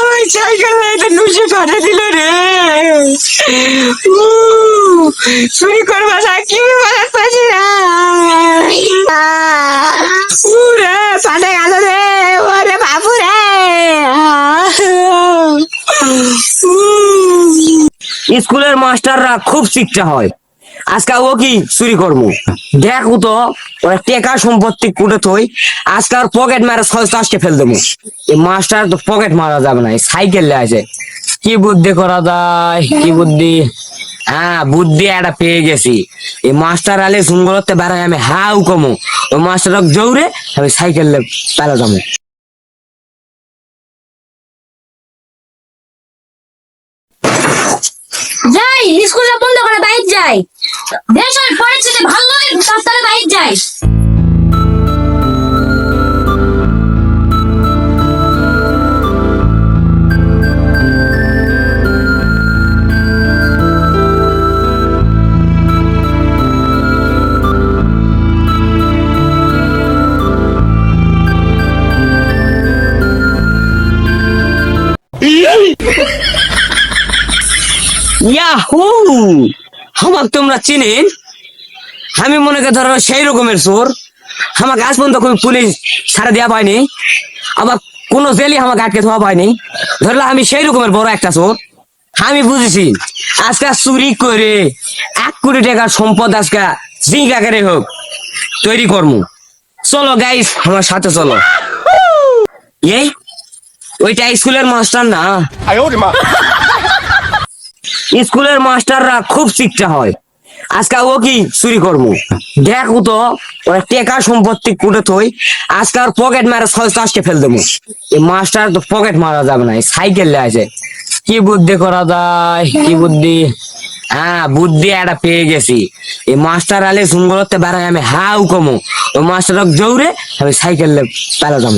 আমার সাইকেল এটা নুসে ফাটে দিল রে। চুরি করবা না, কি পাচ্ছি না উ রে ফাটে গেল রে, ওরে বাবু রে। স্কুলের মাস্টাররা খুব শিক্ষা হয়। আজকে ও কি চুরি করব দেখো তো টেকা সম্পত্তি কুটে থই, আজকে আর পকেট মারা ছয় চাষকে ফেল দেবো এই মাস্টার তো পকেট মারা যাবে না সাইকেল আছে। কি বুদ্ধি করা যায়, কি বুদ্ধি? হ্যাঁ বুদ্ধি একটা পেয়ে গেছি। এই মাস্টার আলে সুন্দরতে বেড়াই আমি হাউ কমো। ওই মাস্টার জৌরে, আমি সাইকেল পেলা যাব যাই স্কুলটা বন্ধ করে বাইরে যাই। দেশের পরিস্থিতি ভালো তাড়াতাড়ি বাইরে যাই। আমাকে তোমরা চিনেন আমি মনে করি ধরো সেই রকমের চোর। আমাকে আজ পর্যন্ত কোনো পুলিশ ছাড়া দেওয়া পায়নি। আবার কোনো জেলি আমাকে আটকে ধোয়া পায়নি। ধরলে আমি সেই রকমের বড় একটা চোর। আমি বুঝেছি, আজকে চুরি করে এক কোটি টাকার সম্পদ আজকে জিঙ্ক আকারে হোক, তৈরি করমু। চলো গাইস আমার সাথে চলো। এই, ওইটা স্কুলের মাস্টার না? স্কুলের মাস্টাররা খুব শিক্ষা হয়। আজকে ও কি চুরি করব? দেখো তো টেকা সম্পত্তি কুটে থই, আজকে পকেট মারা ছয় চাষকে ফেল দেবো। এই মাস্টার তো পকেট মারা যাবে না সাইকেল আছে। কি বুদ্ধি করা যায়, কি বুদ্ধি? হ্যাঁ বুদ্ধি একটা পেয়ে গেছি। এই মাস্টার আলে সুন্দরতে বেড়াই আমি হাউ কমো। ওই মাস্টার জৌরে, আমি সাইকেল পেলা যাব।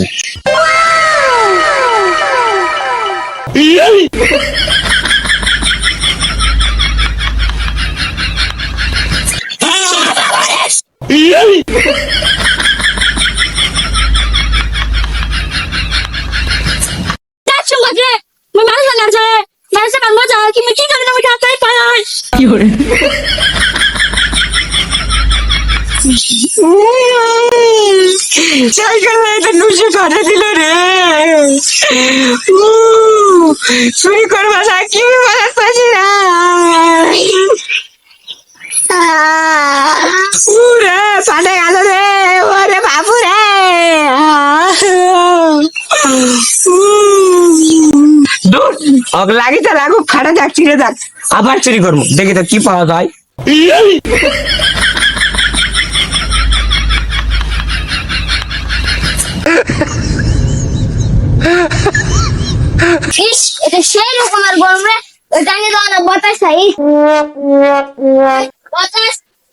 যাচ্ছি মাঝে মই মানুষ আছে মানুষের কাম মজা কি মই কি জানি না মই তাড়াতাড়ি পালাই সাইকেল এটা নুসে ফাটে দিল রে উ, চুরি করবা না কি বিপদ পাচ্ছি না উ রে ফাটে গেল রে ওরে বাবু রে দূর অগ লাগিতে লাগুক খাটা যাক চিড়ে যাক। আবার চুরি করব। দেখি তো কি পাওয়া যায়। ইস এটা সেই রকমের গরম ওই টাঙে দাও না বাতাস খাই বাতাস?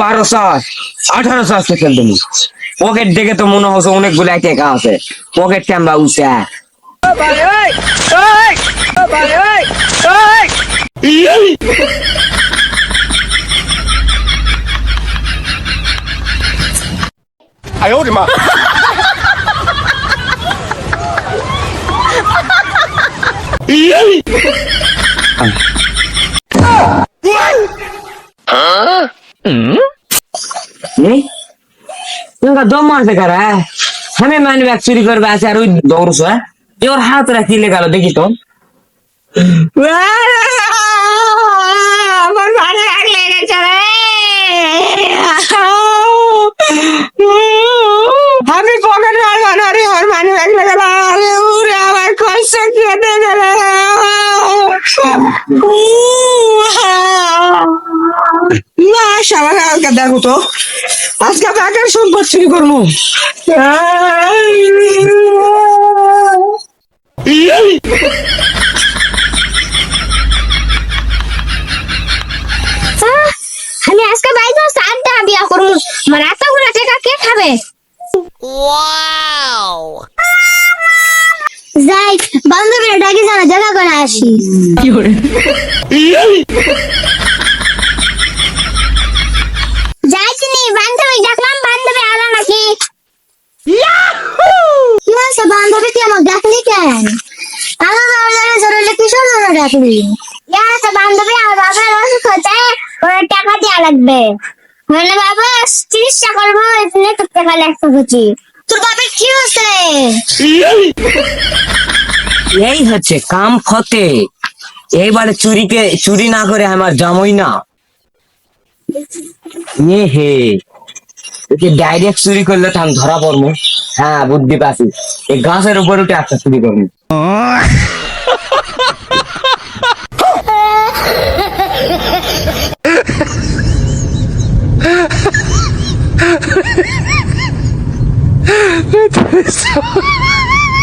বারো চাষ আঠারো চাষ তো খেলতে পকেট দেখে তো মনে হচ্ছে অনেক গুলাই একা আছে। পকেট ক্যামরা উচা আয় ওরে মা। Yeah. 妈！” তোমার দম মারতে কারা আমি মানি ব্যাগ চুরি করবে, আছে আর ওই দৌড়ছ যে ওর হাত রাখি লেগালো, দেখি তো সাবান আজকে তো। আজকে ব্যাগের সম্পদ চুরি করব। আমি আজকে বাইক সাতটা বিয়া করব। আমার এতগুলো টাকা কে খাবে? যাই বান্ধবীরা ডাকি জানা জায়গা করে আসি। কি করে লাগবে। মানে বাবা চিকিৎসা করব এখানে তোর টাকা লাগতে হচ্ছে তোর বাবার কি হয়েছে? এই হচ্ছে কাম ফতে এইবারে চুরিকে চুরি না করে আমার জামই না। এ হে। তোকে ডাইরেক্ট চুরি করলে তো আমি ধরা পড়ব। হ্যাঁ বুদ্ধি পাচ্ছি। এই গাছের উপর উঠে একটা চুরি করব।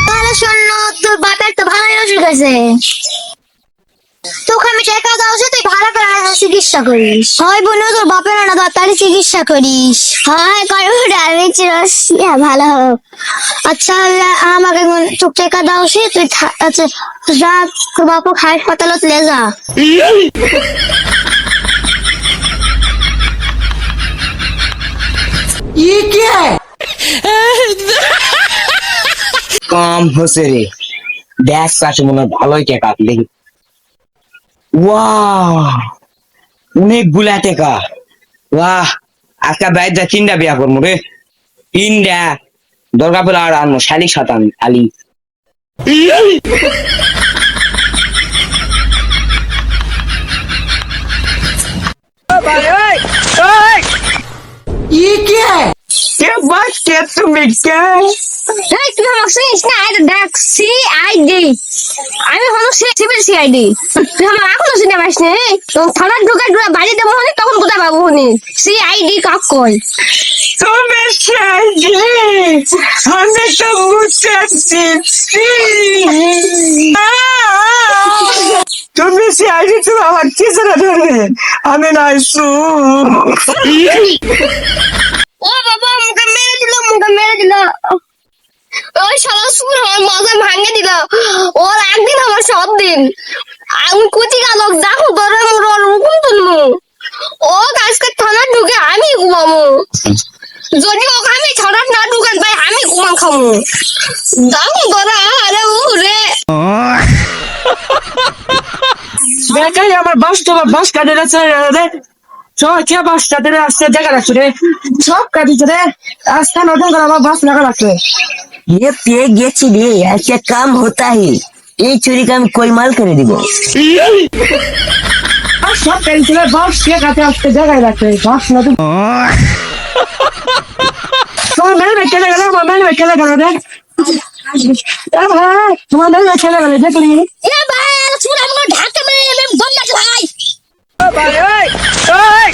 তাহলে শোন তোর বাপের তো ভালোই অসুখ হয়েছে তোকে আমি টাকা দাও যে তুই ভালো করে চিকিৎসা করিস হয় বোন তোর বাপের না তাড়াতাড়ি চিকিৎসা করিস হয় ভালো হোক আচ্ছা আমাকে এখন তোর টাকা দাও সে তুই আচ্ছা যা তোর বাপু হাসপাতালত লে যা কম হচ্ছে রে। দেখ কাছে মনে ভালোই টেকা, দেখি। ওয়াহ অনেকগুলা টেকা। বাহ আজকে বাইর যা তিনটা বিয়া করব রে। তিনটা। দরকার পেলে আর আনব শালি শতান আলি তুমি কে? এই তুই আমার চিনিস না এটা দেখ সিআইডি আমি হলো সিভিল সিআইডি তুই আমার এখনও চিনে পাস নি তো থানা ঢুকে ঢুকে বাড়ি দেবো হনি তখন কোথায় পাবো হনি সিআইডি কাক কই তুমি সাজি আমি তো বুঝতেছি তুমি সাজি তুমি আমার কিসরা ধরবে? আমি নাই সু ও বাবা, মুখে মেরে দিল, মুখে মেরে দিল। ওই শালা সুর আমার মাথা ভাঙে দিল। ওর একদিন আমার সব দিন। আমি কুচি গালক দেখো তোর মোর, ওর হুকুম তুলমু। ও আজকে থানা ঢুকে আমি ঘুমামু। যদি ওকে আমি ছাড়া না ঢুকান ভাই আমি ঘুমান খামু। দেখো তোরা আরে ও রে দেখাই আমার বাস তোমার বাস কাটে রে। চ কে বাস কাটে আসছে দেখা রাখছে রে সব কাটিছে রে রাস্তা নতুন করে আমার বাস লাগা রাখছে ये पे গেছি রে ऐसा काम होता है এই চুরি কাম কোলমাল করে দিব আর সব কাটিছে রে বাস কে কাটে আসছে জায়গায় রাখছে বাস নতুন তোমার মেয়ে রেখে গেল আমার মেয়ে রেখে গেল রে এ ভাই তোমার মেয়ে রেখে গেল দেখলি এ ভাই সুর আমাকে ঢাকা মেরে বন্ধ ভাই ভাই ওই ওই